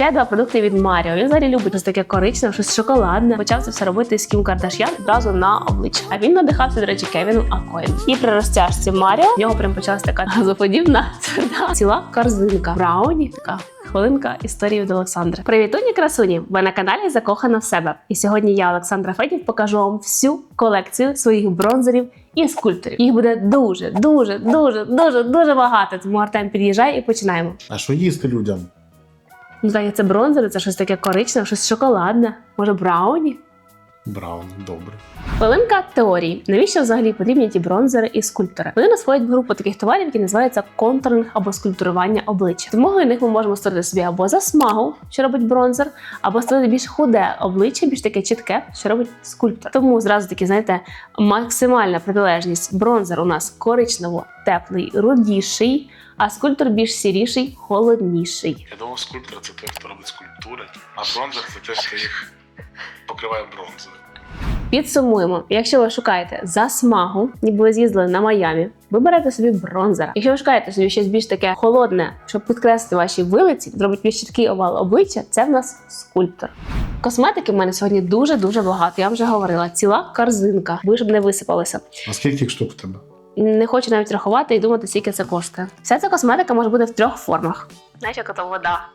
Ще два продукти від Маріо. Він взагалі любить щось таке коричневе, щось шоколадне. Почав це все робити з Кім Кардаш'ян одразу на обличчя. А він надихався, до речі, Кевіном Акоєм. І при розтяжці Маріо в нього прям почалась така газоподібна тверда ціла корзинка. Брауні така. Хвилинка історії від Олександра. Привітуні красуні! Ви на каналі Закохана в себе. І сьогодні я, Олександра Федів, покажу вам всю колекцію своїх бронзерів і скульпторів. Їх буде дуже, дуже, дуже, дуже, дуже багато. Тому Артем під'їжджає і починаємо. А що їсти людям? Ну, це бронзери, це щось таке коричневе, щось шоколадне, може брауні. Браун, добре. Хвилинка теорії. Навіщо взагалі потрібні ті бронзери і скульптори? Вони нас входять в групу таких товарів, які називаються контуринг або скульптурування обличчя. З допомогою них ми можемо створити собі або засмагу, що робить бронзер, або створити більш худе обличчя, більш таке чітке, що робить скульптор. Тому зразу таки, знаєте, максимальна протилежність. Бронзер у нас коричнево, теплий, рудіший, а скульптор більш сіріший, холодніший. Я думав, скульптор це той, хто робить скульптури, а бронзер це той, хто їх покриває бронзою. Підсумуємо, якщо ви шукаєте засмагу, ніби ви з'їздили на Майамі, ви берете собі бронзера. Якщо ви шукаєте собі щось більш таке холодне, щоб підкреслити ваші вилиці, зробить більш чіткий овал обличчя, це в нас скульптор. Косметики в мене сьогодні дуже дуже багато. Я вам вже говорила, ціла корзинка, ви щоб не висипалися. А скільки їх штук в тебе? Не хочу навіть рахувати і думати, скільки це коштує. Вся ця косметика може бути в трьох формах. Знаєш, як ото вода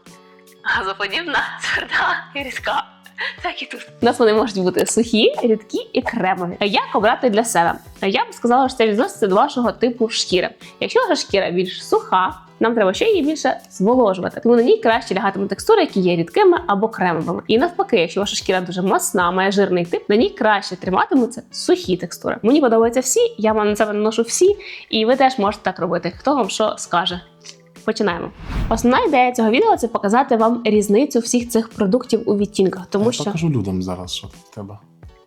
газоподібна, тверда і рідка. Так і тут. У нас вони можуть бути сухі, рідкі і кремові. Як обрати для себе? Я б сказала, що це відноситься до вашого типу шкіри. Якщо ваша шкіра більш суха, нам треба ще її більше зволожувати. Тому на ній краще лягатимуть текстури, які є рідкими або кремовими. І навпаки, якщо ваша шкіра дуже масна, має жирний тип, на ній краще триматимуться сухі текстури. Мені подобаються всі, я вам на себе наношу всі, і ви теж можете так робити. Хто вам що скаже? Починаємо. Основна ідея цього відео це показати вам різницю всіх цих продуктів у відтінках, тому Я що покажу людям зараз, що треба.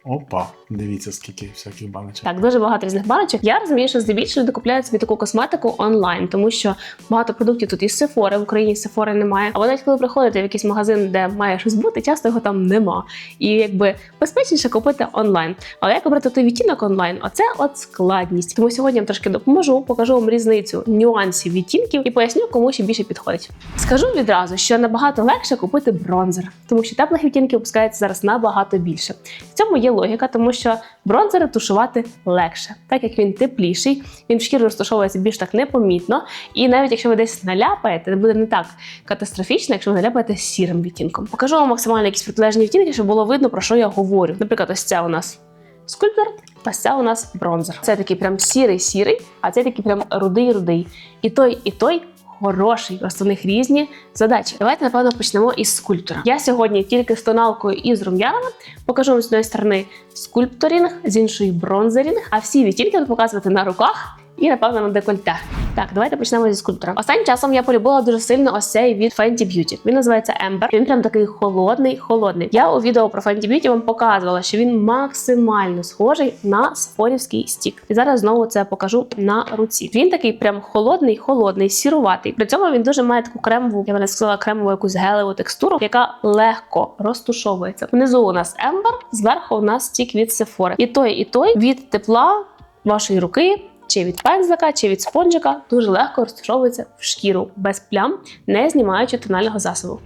Опа, дивіться, скільки всяких баночок. так дуже багато різних баночок. Я розумію, що здебільшого люди купляють собі таку косметику онлайн, тому що багато продуктів тут із Sephora, в Україні Sephora немає. А ви навіть коли приходите в якийсь магазин, де має щось бути, часто його там нема. І якби безпечніше купити онлайн. Але як обрати той відтінок онлайн? Оце от складність. Тому сьогодні я вам трошки допоможу, покажу вам різницю нюансів відтінків і поясню, кому ще більше підходить. Скажу відразу, що набагато легше купити бронзер, тому що теплих відтінків опускається зараз набагато більше. В цьому є логіка, тому що бронзери тушувати легше, так як він тепліший, він в шкіру розташовується більш так непомітно. І навіть якщо ви десь наляпаєте, це буде не так катастрофічно, якщо ви наляпаєте сірим відтінком. Покажу вам максимально якісь протилежні відтінки, щоб було видно про що я говорю. Наприклад, ось ця у нас скульптор, а ця у нас бронзер. Це такий прям сірий-сірий, а це такий прям рудий-рудий. І той, і той. Хороший, просто в них різні задачі. Давайте напевно почнемо із скульптора. Я сьогодні тільки з тоналкою і з рум'янами покажу вам з однієї сторони скульпторінг, з іншої бронзерінг, а всі відтінки показувати на руках і напевно на декольте. Так, давайте почнемо зі скульптора. Останнім часом я полюбила дуже сильно ось цей від Fenty Beauty. Він називається Ember. Він прям такий холодний, холодний. Я у відео про Fenty Beauty вам показувала, що він максимально схожий на сфорівський стік. І зараз знову це покажу на руці. Він такий прям холодний, холодний, сіруватий. При цьому він дуже має таку кремову, я б не сказала, кремову якусь гелеву текстуру, яка легко розтушовується. Внизу у нас Ember, зверху у нас стік від Sephora. І той, і той від тепла вашої руки. Чи від пензлика, чи від спонжика дуже легко розташовується в шкіру без плям, не знімаючи тонального засобу.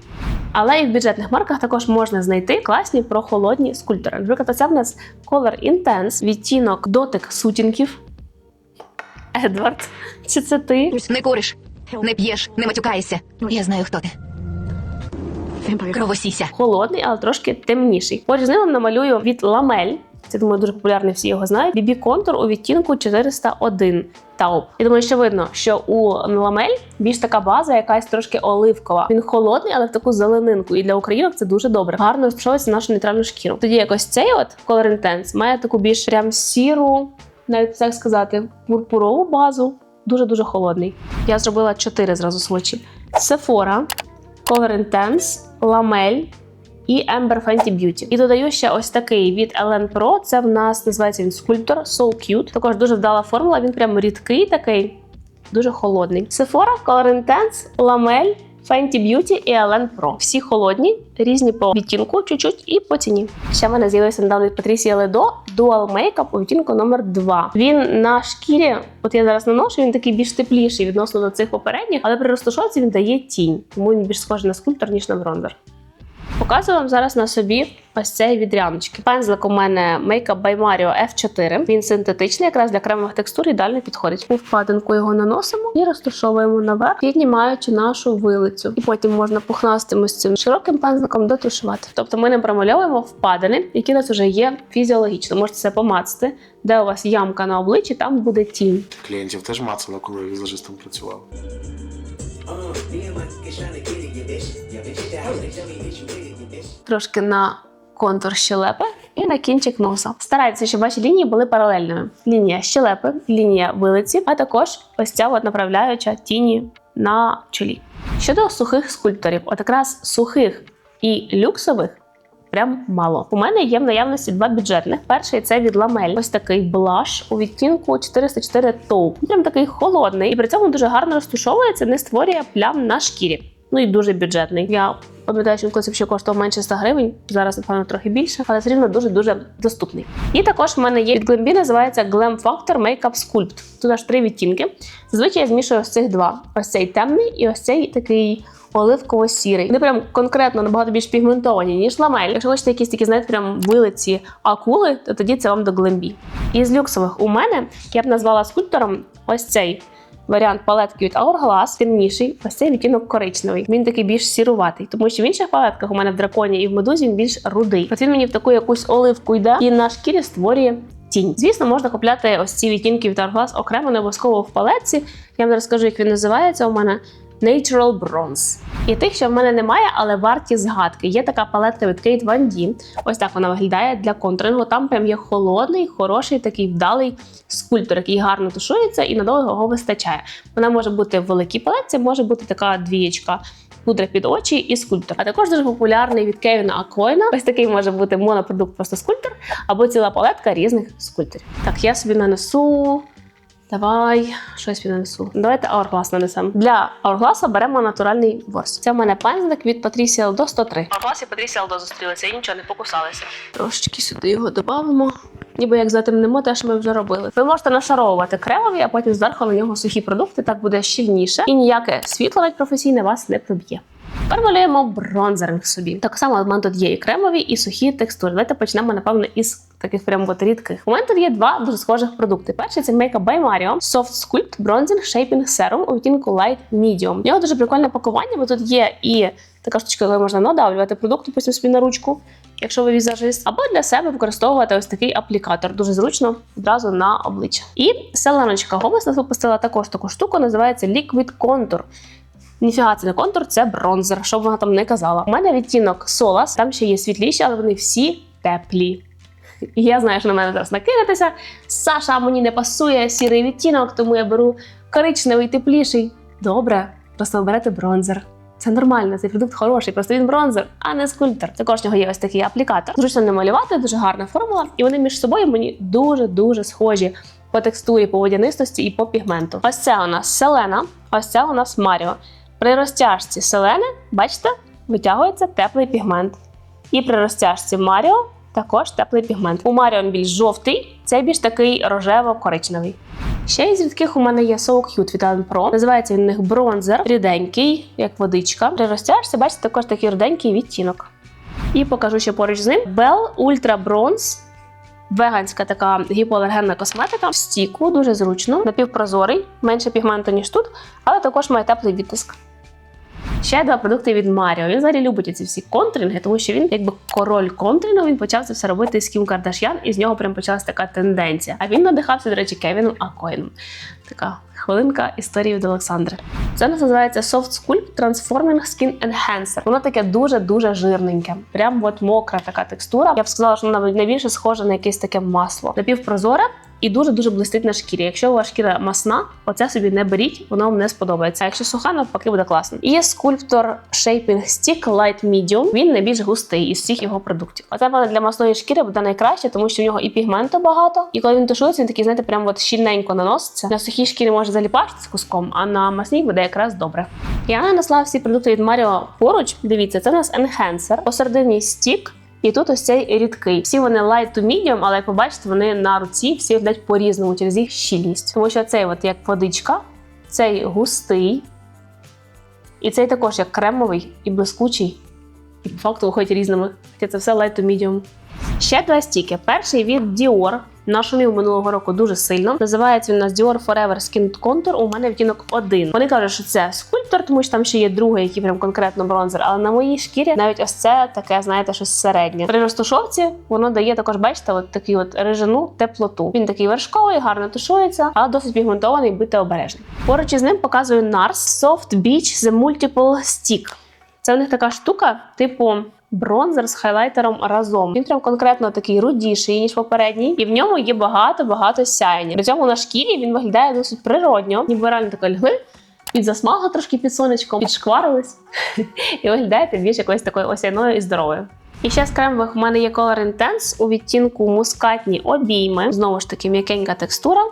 Але і в бюджетних марках також можна знайти класні прохолодні скульптори. Наприклад, оце в нас Color Intense, відтінок дотик сутінків. Едвард, чи це ти? Не куриш, не п'єш, не матюкаєшся. Я знаю, хто ти. Кровосіся. Холодний, але трошки темніший. Поруч з ним намалюю від ламель. Це думаю, дуже популярний, всі його знають. BB контур у відтінку 401 тауп. Я думаю, що видно, що у ламель більш така база, якась трошки оливкова. Він холодний, але в таку зеленинку. І для українок це дуже добре. Гарно на нашу нейтральну шкіру. Тоді якось цей от Color Intense має таку більш прям сіру, навіть так сказати, пурпурову базу. Дуже дуже холодний. Я зробила чотири зразу свочі. Sephora, Color Intense, Ламель і Ember Fenty Beauty. І додаю ще ось такий від Ellen Pro. Це в нас називається він Sculptor So Cute. Також дуже вдала формула. Він прям рідкий такий, дуже холодний. Sephora, Color Intense, Ламель Fenty Beauty і Ellen Pro. Всі холодні, різні по відтінку, чуть-чуть і по ціні. Ще в мене з'явився недавно від Patricia Ledo Dual Makeup у відтінку номер 2. Він на шкірі, от я зараз наношу, він такий більш тепліший відносно до цих попередніх, але при розташовці він дає тінь, тому він більш схожий на скульптор, ніж на бронзер. Показую вам зараз на собі ось цей від ряночки. Пензлик у мене Makeup by Mario F4. Він синтетичний, якраз для кремових текстур ідеально підходить. У впадинку його наносимо і розташовуємо наверх, піднімаючи нашу вилицю. І потім можна пухнастим ось цим широким пензликом дотушувати. Тобто ми не промальовуємо впадини, які у нас вже є фізіологічно. Можете це помацати, де у вас ямка на обличчі, там буде тінь. Клієнтів теж мацали, коли візажистом працював. Трошки на контур щелепи і на кінчик носа. Старайтеся, щоб ваші лінії були паралельними. Лінія щелепи, лінія вилиці, а також ось ця от направляюча тіні на чолі. Щодо сухих скульпторів, от якраз сухих і люксових. Прям мало. У мене є в наявності два бюджетних. Перший це від Ламель. Ось такий блаш у відтінку 404 Taupe. Прям такий холодний, і при цьому дуже гарно розтушовується, не створює плям на шкірі. Ну і дуже бюджетний. Я пам'ятаю, що колись ще коштував менше 100 гривень. Зараз, напевно, трохи більше, але все рівно дуже-дуже доступний. І також в мене є від Glambi, називається Glam Factor Makeup Sculpt. Тут аж три відтінки. Зазвичай я змішую ось цих два: ось цей темний і ось цей такий. Оливково-сірий. Вони прям конкретно набагато більш пігментовані, ніж ламель. Якщо хочете якісь такі, знаєте, прям вилиці акули, то тоді це вам до Glambi. Із люксових у мене я б назвала скульптором ось цей варіант палетки від Hourglass, темніший, ось цей відтінок коричневий. Він такий більш сіруватий, тому що в інших палетках у мене в драконі і в медузі він більш рудий. От він мені в таку якусь оливку йде і на шкірі створює. Тінь. Звісно, можна купляти ось ці відтінки від Hourglass окремо, не обов'язково в палетці. Я вам розкажу, як він називається у мене. Natural Bronze. І тих, що в мене немає, але варті згадки. Є така палетка від Kate Van D. Ось так вона виглядає для контурингу. Там прям є холодний, хороший, такий вдалий скульптор, який гарно тушується і надовго його вистачає. Вона може бути в великій палетці, може бути така двієчка. Пудра під очі і скульптор. А також дуже популярний від Кевіна Акойна. Ось такий може бути монопродукт, просто скульптор, або ціла палетка різних скульпторів. Так, я собі нанесу Давай щось піднесу. Давайте Hourglass нанесемо. Для Hourglass беремо натуральний ворс. Це в мене пензлик від Patricia Aldo 103. Hourglass і Patricia Aldo зустрілися і нічого не покусалися. Трошечки сюди його додамо. Ніби як затемнимо те, що ми вже робили. Ви можете нашаровувати кремові, а потім зверху на нього сухі продукти. Так буде щільніше, і ніяке світло навіть професійне вас не проб'є. Тепер малюємо бронзеринг собі. Так само в мене тут є і кремові, і сухі текстури. Давайте почнемо, напевно, із таких прям от рідких. У мене тут є два дуже схожих продукти. Перший це Makeup by Mario Soft Sculpt Bronzing Shaping Serum у відтінку Light Medium. У нього дуже прикольне пакування, бо тут є і така штучка, коли можна надавлювати продукт, потім собі на ручку. Якщо ви візажист, або для себе використовувати ось такий аплікатор, дуже зручно одразу на обличчя. І селеночка Гомес нас випустила також таку штуку, називається Liquid Contour. Ніфіга, це не контур, це бронзер, що б вона там не казала. У мене відтінок Солас, там ще є світліші, але вони всі теплі. Я знаю, що на мене зараз накинетеся. Саша, мені не пасує сірий відтінок, тому я беру коричневий, тепліший. Добре, просто ви берете бронзер. Це нормально, цей продукт хороший, просто він бронзер, а не скульптор. Також нього є ось такий аплікатор. Зручно не малювати, дуже гарна формула, і вони між собою мені дуже-дуже схожі по текстурі, по водянистості і по пігменту. Ось це у нас Селена, ось це у нас Маріо. При розтяжці селени, бачите, витягується теплий пігмент. І при розтяжці Маріо також теплий пігмент. У Маріо більш жовтий, цей більш такий рожево-коричневий. Ще із рідких у мене є So Cute від Pro. Називається він у них бронзер, ріденький, як водичка. При розтяжці, бачите, також такий ріденький відтінок. І покажу ще поруч з ним Bell Ultra Bronze. Веганська така гіпоалергенна косметика в стіку, дуже зручно, напівпрозорий, менше пігменту, ніж тут, але також має теплий відтиск. Ще два продукти від Маріо. Він взагалі любить ці всі контринги, тому що він, якби король контрингу, він почав це все робити з Кім Кардашян, і з нього прям почалась така тенденція. А він надихався, до речі, Кевіном Акоїном. Така хвилинка історії від Олександри. Це називається Soft Sculpt Transforming Skin Enhancer. Воно таке дуже-дуже жирненьке. Прям от мокра така текстура. Я б сказала, що вона найбільше схожа на якесь таке масло. Напівпрозоре, і дуже-дуже блистить на шкірі. Якщо у вас шкіра масна, оце собі не беріть, воно вам не сподобається. А якщо суха, навпаки буде класно. І є скульптор Shaping Stick Light Medium. Він найбільш густий із всіх його продуктів. Оце вона для масної шкіри буде найкраще, тому що в нього і пігменту багато. І коли він тушується, він такий, знаєте, прям от щільненько наноситься. На сухій шкірі може заліпати з куском, а на масній буде якраз добре. Я нанесла всі продукти від Mario поруч. Дивіться, це у нас енхенсер, посередині стік. І тут ось цей рідкий. Всі вони light to medium, але як ви бачите, вони на руці всі йдуть по-різному через їх щільність. Тому що цей, от як водичка, цей густий, і цей також як кремовий і блискучий. І по факту виходять різними. Хоча це все light to medium. Ще два стіки. Перший від Dior. Нашумів минулого року дуже сильно. Називається він у нас Dior Forever Skin Contour. У мене відтінок один. Вони кажуть, що це скульптор, тому що там ще є другий, який прям конкретно бронзер. Але на моїй шкірі навіть ось це таке, знаєте, щось середнє. При розтушовці воно дає також, бачите, от такий от режину, теплоту. Він такий вершковий, гарно тушується, але досить пігментований, будьте обережні. Поруч із ним показую NARS Soft Beach The Multiple Stick. Це у них така штука, типу. Бронзер з хайлайтером разом. Він прям конкретно такий рудіший, ніж попередній, і в ньому є багато-багато сяєння. При цьому на шкірі він виглядає досить природньо, ніби реально така льгли. Під засмага трошки під сонечком, підшкварились. і виглядаєте більш якоюсь такою осяною і здоровою. І ще з кремових у мене є Color Intense у відтінку мускатні обійми. Знову ж таки, м'якенька текстура,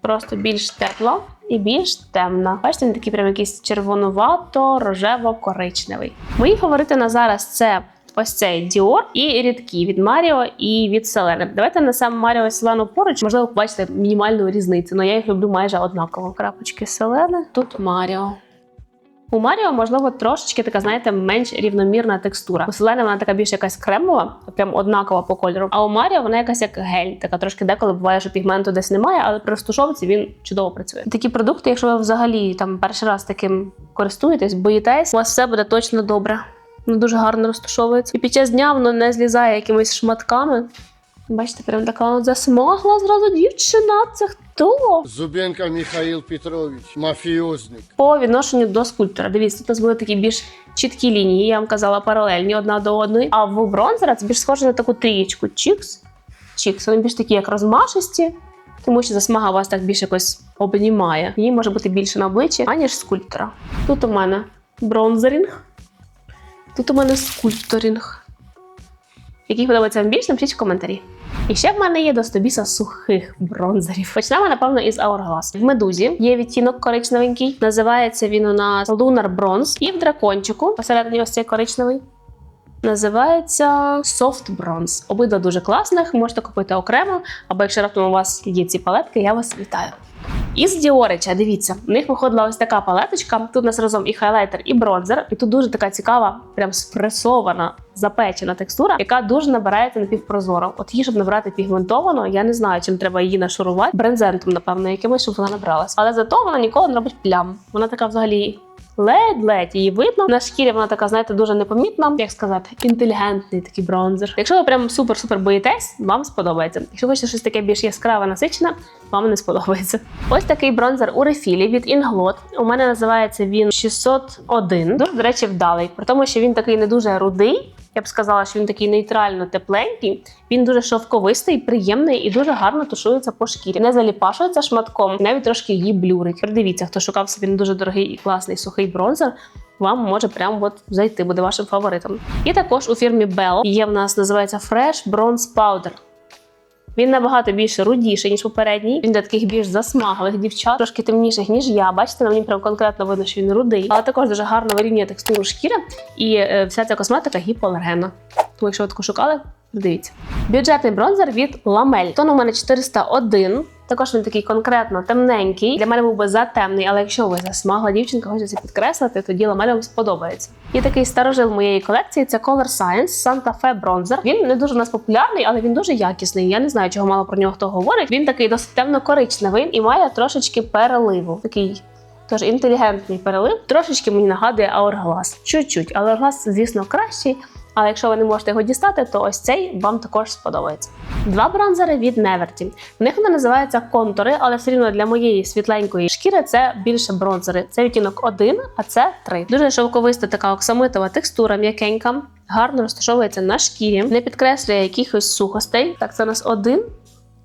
просто більш тепла і більш темна. Бачите, він такий прям якийсь червонувато-рожево-коричневий. Мої фаворити на зараз це. Ось цей Dior і рідкі від Маріо і від Селени. Давайте несемо Маріо і Селену поруч. Можливо, побачите мінімальну різницю, але я їх люблю майже однаково. Крапочки Селени, тут Маріо. У Маріо, можливо, трошечки така, знаєте, менш рівномірна текстура. У Селени вона така більш якась кремова, прям однакова по кольору. А у Маріо вона якась як гель, така трошки деколи буває, що пігменту десь немає, але при розтушовці він чудово працює. Такі продукти, якщо ви взагалі там перший раз таким користуєтесь, боїтесь, у вас все буде точно добре. Воно дуже гарно розташовується. І під час дня воно не злізає якимись шматками. Бачите, прям така от засмагла зразу дівчина. Це хто? Зубенко Михаил Петрович, мафиозник. По відношенню до скульптора. Дивіться, тут у нас були такі більш чіткі лінії, я вам казала, паралельні одна до одної. А в бронзера це більш схоже на таку трієчку. Чікс. Чікс. Вони більш такі, як розмашисті, тому що засмага вас так більш якось обнімає. Її може бути більше на обличчі, аніж скульптора. Тут у мене бронзерінг. Тут у мене скульпторінг. Який подобається вам більше, напишіть в коментарі. І ще в мене є до стобіса сухих бронзерів. Почнемо, напевно, із Hourglass. В медузі є відтінок коричневенький. Називається він у нас Lunar Bronze. І в дракончику, посередині ось цей коричневий. Називається Soft Bronze. Обидва дуже класних, можете купити окремо, або якщо раптом у вас є ці палетки, я вас вітаю. Із Діорича, дивіться, у них виходила ось така палеточка. Тут у нас разом і хайлайтер, і бронзер. І тут дуже така цікава, прям спресована, запечена текстура, яка дуже набирається напівпрозоро. От її, щоб набрати пігментовано, я не знаю, чим треба її нашурувати. Брензентом, напевно, якимось, щоб вона набралась. Але зато вона ніколи не робить плям. Вона така взагалі. Ледь-ледь її видно. На шкірі вона така, знаєте, дуже непомітна, як сказати, інтелігентний такий бронзер. Якщо ви прям супер-супер боїтесь, вам сподобається. Якщо хочете щось таке більш яскраве, насичене, вам не сподобається. Ось такий бронзер у рефілі від Inglot. У мене називається він 601. Дуже, до речі, вдалий. При тому, що він такий не дуже рудий. Я б сказала, що він такий нейтрально тепленький. Він дуже шовковистий, приємний і дуже гарно тушується по шкірі. Не заліпашується шматком, навіть трошки її блюрить. Придивіться, хто шукав собі дуже дорогий і класний сухий бронзер. Вам може прямо от зайти, буде вашим фаворитом. І також у фірмі Bell є в нас називається Fresh Bronze Powder. Він набагато більше рудіший, ніж попередній. Він для таких більш засмаглих дівчат, трошки темніших, ніж я. Бачите, на мені прям конкретно видно, що він рудий, але також дуже гарно вирівнює текстуру шкіри, і е, вся ця косметика гіпоалергенна. Тому, якщо ви таку шукали, дивіться. Бюджетний бронзер від Ламель. Тон у мене 401. Також він такий конкретно темненький. Для мене був би затемний, але якщо ви засмагла дівчинка, хочете це підкреслити, тоді ламель вам сподобається. І такий старожил моєї колекції це Color Science Santa Fe Bronzer. Він не дуже у нас популярний, але він дуже якісний. Я не знаю, чого мало про нього хто говорить. Він такий досить темно-коричневий і має трошечки переливу. Такий Тож інтелігентний перелив трошечки мені нагадує Hourglass. Чуть-чуть, але Hourglass, звісно, кращий. Але якщо ви не можете його дістати, то ось цей вам також сподобається. Два бронзери від Neverty. В них вони називаються контури, але все рівно для моєї світленької шкіри це більше бронзери. Це відтінок 1, а це 3. Дуже шовковиста така оксамитова текстура, м'якенька, гарно розташовується на шкірі, не підкреслює якихось сухостей. Так, це у нас 1,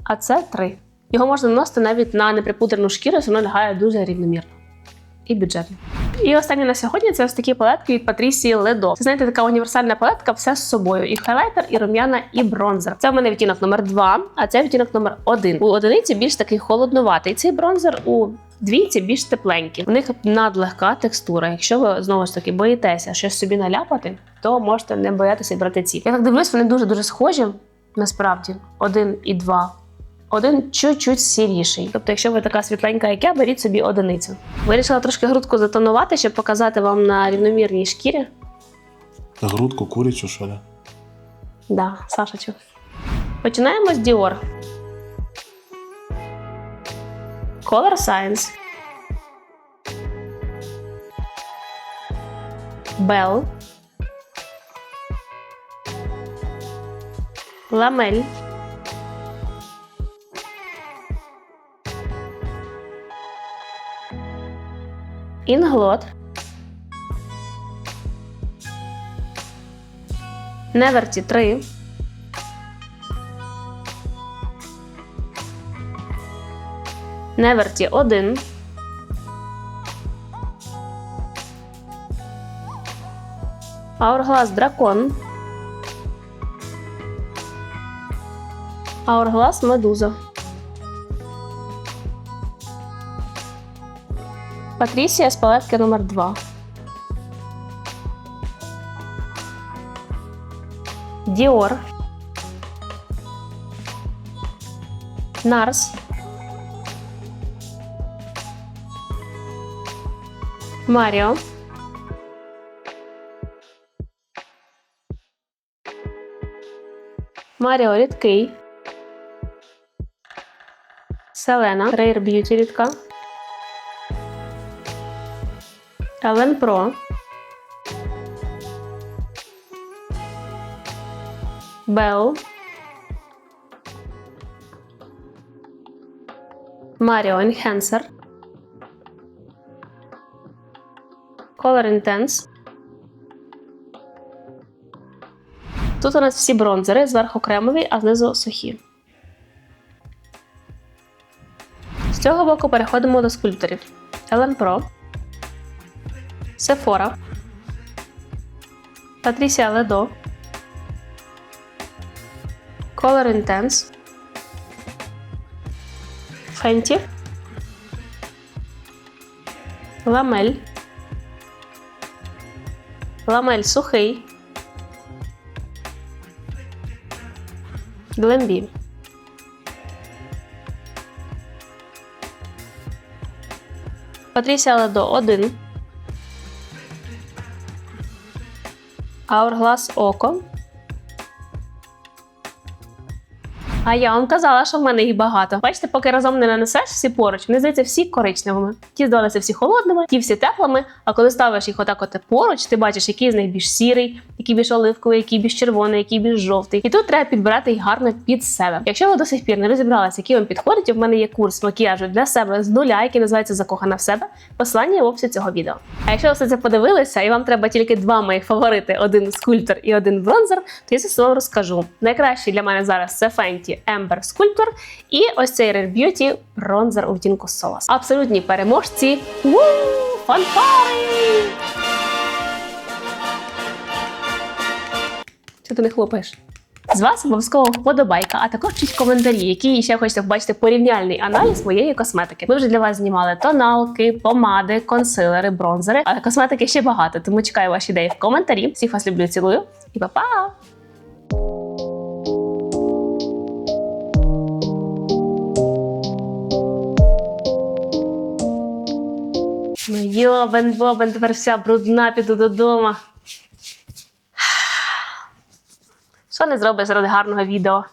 а це 3. Його можна наносити навіть на неприпудрену шкіру, і воно лягає дуже рівномірно і бюджетно. І останнє на сьогодні це ось такі палетки від Патрісії Ледо. Це знаєте, така універсальна палетка, все з собою. І хайлайтер, і рум'яна, і бронзер. Це в мене відтінок номер 2, а це відтінок номер 1. У одиниці більш такий холоднуватий. Цей бронзер у двійці більш тепленький. У них надлегка текстура. Якщо ви знову ж таки боїтеся щось собі наляпати, то можете не боятися брати ці. Я так дивлюсь, вони дуже дуже схожі. Насправді, один і два. Один чуть-чуть сіріший. Тобто, якщо ви така світленька, як я, беріть собі одиницю. Вирішила трошки грудку затонувати, щоб показати вам на рівномірній шкірі. Грудку курячу, що ли? Да, Сашечу. Починаємо з Dior. Color Science. Bell. Ламель. Інглот. Неверті 3. Неверті 1. Аурглас дракон. Аурглас медуза. Патрісія з палетки номер 2. Діор. Нарс. Маріо. Маріо рідкий. Селена. Rare Beauty рідка. Елен Про. Бел. Маріо Enhancer. Color Intense. Тут у нас всі бронзери, зверху кремові, а знизу сухі. З цього боку переходимо до скульпторів. Ellen Pro. Sephora. Patricia Ledo. Color Intense. Fenty. Ламель. Ламель сухий. Глембі. Патрісія Ледо 1. Hourglass Око. А я вам казала, що в мене їх багато. Бачите, поки разом не нанесеш всі поруч, вони здається всі коричневими. Ті здалися всі холодними, ті всі теплими. А коли ставиш їх отак от поруч, ти бачиш, який з них більш сірий, який більш оливковий, який більш червоний, який більш жовтий. І тут треба підбирати їх гарно під себе. Якщо ви до сих пір не розібралися, які вам підходять, у мене є курс макіяжу для себе з нуля, який називається Закохана в себе. Посилання в описі цього відео. А якщо ви все це подивилися, і вам треба тільки два моїх фаворити: один скульптор і один бронзер, то я це вам розкажу. Найкращий для мене зараз це Fenty Ember Sculptor і ось цей Rare Beauty бронзер у відтінку Solas. Абсолютні переможці. Фанфари! Ти не хлопаєш? З вас обов'язково вподобайка, а також пишіть коментарі, які ще хочете побачити порівняльний аналіз моєї косметики. Ми вже для вас знімали тоналки, помади, консилери, бронзери, але косметики ще багато, тому чекаю ваші ідеї в коментарі. Всіх вас люблю, цілую і па-па! Ну йобен бобен, тепер вся брудна, піду додому. Що не зробиш заради гарного відео?